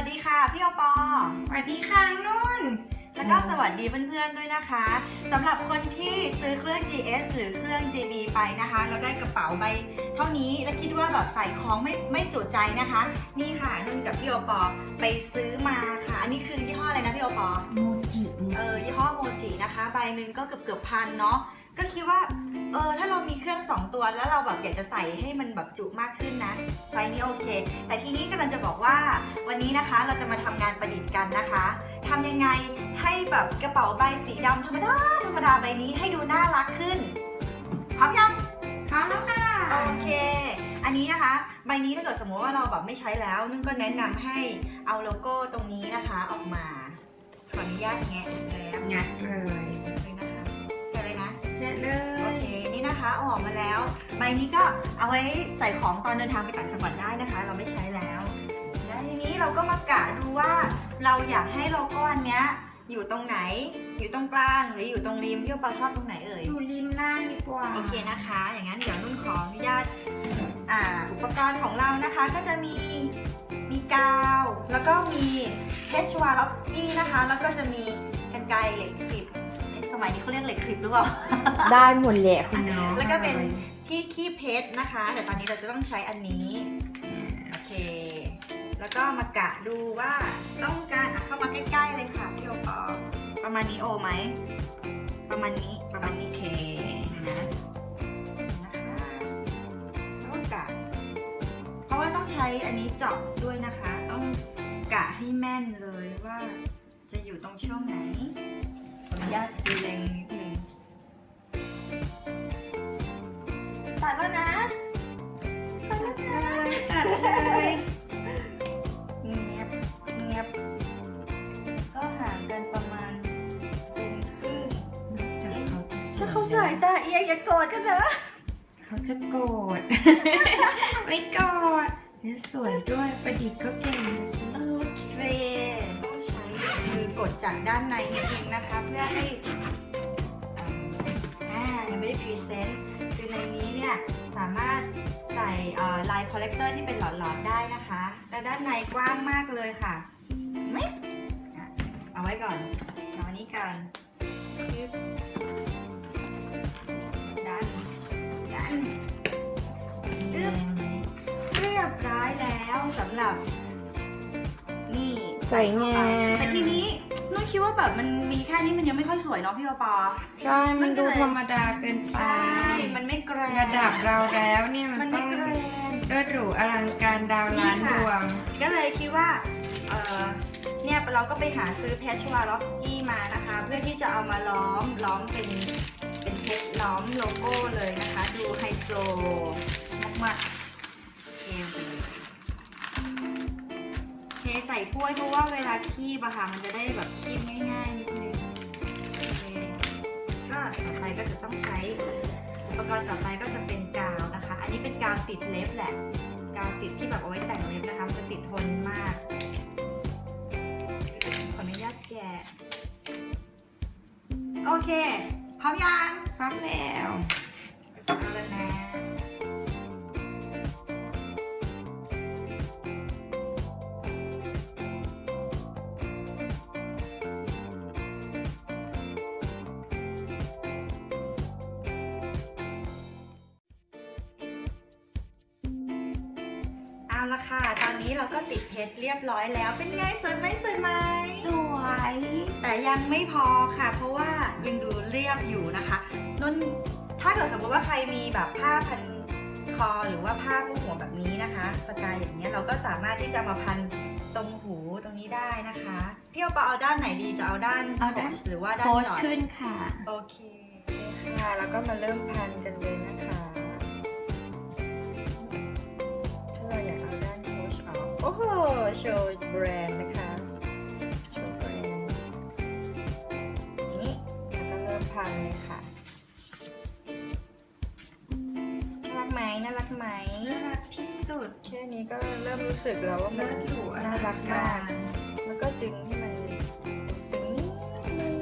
วัสดีค่ะพี่โอปอสวัสดีค่ะนุ่น แล้วก็สวัสดีเพื่อนๆด้วยนะคะสำหรับคนที่ซื้อเครื่อง GS หรือเครื่อง JB ไปนะคะแล้วได้กระเป๋าใบ เท่านี้แล้วคิดว่าแบบใส่ของไม่ไม่จุใจนะคะ นี่ค่ะนุ่นกับพี่โอปอไปซื้อมาค่ะ อันนี้คือยี่ห้ออะไรนะพี่โอปอโมจิเออยี่ห้อโมจินะคะ ใบหนึ่งก็เกือบเกือบพันเนาะก็คิดว่าเออถ้าเรามีเครื่องสองตัวแล้วเราแบบอยากจะใส่ให้มันแบบจุมากขึ้นนะไซส์นี้โอเค แต่ทีนี้กำลังจะบอกว่าวันนี้นะคะเราจะมาทำงานประดิษฐ์กันนะคะทำยังไงให้แบบกระเป๋าใบสีดำธรรมดาธรรมดาใบนี้ให้ดูน่ารักขึ้นพร้อมยัง โอเค อันนี้นะคะ ใบนี้ถ้าเกิดสมมติว่าเราแบบไม่ใช้แล้วนุ่นก็แนะนำให้เอาโลโก้ตรงนี้นะคะออกมา ขออนุญาตแงะอีกแล้วงัดเลยเลยนะคะแกะเลยนะเด็ดเลโอยเค นี่นะคะเอาออกมาแล้ว ใบนี้ก็เอาไว้ใส่ของตอนเดินทางไปต่างจังหวัดได้นะคะ เราไม่ใช้แล้ว แล้วทีนี้เราก็มากะดูว่าเราอยากให้โลโก้อันเนี้ย อยู่ตรงไหน อยู่ตรงกลางหรืออยู่ตรงริมพี่ปอชอบตรงไหนเอ่ย อยู่ริมล่างดีกว่า โอเคนะคะ อย่างนั้นเดี๋ยวนุ่นขออนุญาตอ่าอุปกรณ์ของเรานะคะก็จะมีมีกาว แล้วก็มีเพชวาลอฟสกี้นะคะ แล้วก็จะมีกันไกรเหล็กคลิปเอ๊ะสมัยนี้เขาเรียกเหล็กคลิปหรือเปล่า ได้หมดแหละคุณน้องแล้วก็เป็นที่คีบเพชรนะคะ แต่ตอนนี้เราจะต้องใช้อันนี้ โอเค แล้วก็มากะดูว่าต้องการเข้ามาใกล้ๆเลยค่ะพี่โอปอประมาณนี้โอไหม ประมาณนี้ประมาณนี้เคนะนะคะแล้วก็กะเพราะว่าต้องใช้อันนี้เจาะด้วยนะคะ ต้องกะให้แม่นเลยว่าจะอยู่ตรงช่วงไหนขออนุญาตเล็งนิดนึงตัดแล้วนะ สายตาเอียงอย่าโกรธกันนะเขาจะโกรธ ไม่โกรธเนี่ยสวยด้วยประดิษฐ์ก็เก่งดูสิโอเคต้องใช้มือกดจากด้านในนิดนึงนะคะเพื่อให้อ่ายังไม่ได้พรีเซนต์คือในนี้เนี่ยสามารถใส่ลายคอลเลกเตอร์ที่เป็นหลอดๆได้นะคะและด้านในกว้างมากเลยค่ะไม่เอาไว้ก่อนเอาอันนี้กัน ยึดดันดันอึ๊บเรียบร้อยแล้วสำหรับ นี่สวยงาม แต่ทีนี้นุ่นคิดว่าแบบมันมีแค่นี้มันยังไม่ค่อยสวยเนาะพี่ปอปอใช่ มันดูธรรมดาเกินไปใช่ มันไม่แกรนระดับเราแล้วเนี่ยมันมันต้ไม่องแกรนเลิศหรูอลังการดาวล้านนี่ดค่ะวง ก็เลยคิดว่า เออเนี่ยเราก็ไปหาซื้อเพชรชวาล็อกสกี้มานะคะ เพื่อที่จะเอามาล้อมล้อมเป็นเป็นเพชร ล้อมโลโก้เลยนะคะ ดูไฮโซมากๆเทไปเลยเทใส่ถ้วยเพราะว่าเวลาคีบอะค่ะมันจะได้แบบคีบง่ายๆนิดนึงก็ต่อไปก็จะต้องใช้อุปกรณ์ต่อไปก็จะเป็นกาวนะคะ อันนี้เป็นกาวติดเล็บแหละ กาวติดที่แบบเอาไว้แต่งเล็บนะคะมันจะติดทนมาก ขออนุญาตแกะ โอเค พร้อมยังพร้อมแล้วเอาแล้วนะ เอาละค่ะ ตอนนี้เราก็ติดเพชรเรียบร้อยแล้ว เป็นไงสวยไหมสวยไหมสวย แต่ยังไม่พอค่ะ เพราะว่ายังดูเรียบอยู่นะคะนุ่นถ้าเกิดสมมติว่าใครมีแบบผ้าพันคอหรือว่าผ้าผู้หัวแบบนี้นะคะ สกายอย่างเงี้ยเราก็สามารถที่จะมาพันตรงหูตรงนี้ได้นะคะพี่เอาปาเอาด้านไหนดีจะเอาด้านเอาด้าน โค้ชหรือว่าด้านโค้ชดอทขึ้นค่ะ โอเคค่ะ แล้วก็มาเริ่มพันกันเลยนะคะ อ้โหโชว์แบรนด์นะคะ โชว์แบรนด์อย่างนี้แล้วก็เริ่มพันเลยค่ะ น่ารักไหมน่ารักไหม น่ารักที่สุด แค่นี้ก็เริ่มรู้สึกแล้วว่ามัเลินศหรูอน่าลัรังกกามากรแล้วก็ดึงให้มันตึงนิดนึง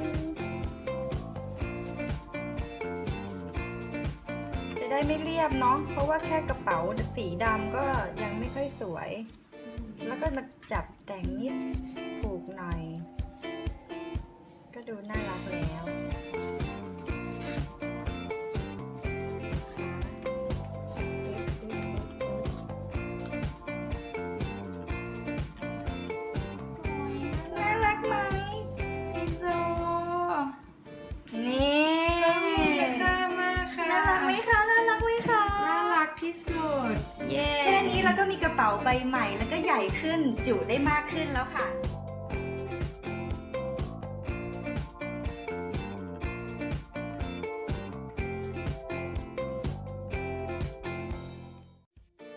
จะได้ไม่เรียบเนาะ เพราะว่าแค่กระเป๋าสีดำก็ยังไม่ค่อยสวย แล้วก็มาจับแต่งนิดผูกหน่อย ก็ดูน่ารักแล้ว เย้ แค่นี้แล้วก็มีกระเป๋าใบใหม่แล้วก็ใหญ่ขึ้นจุได้มากขึ้นแล้วค่ะ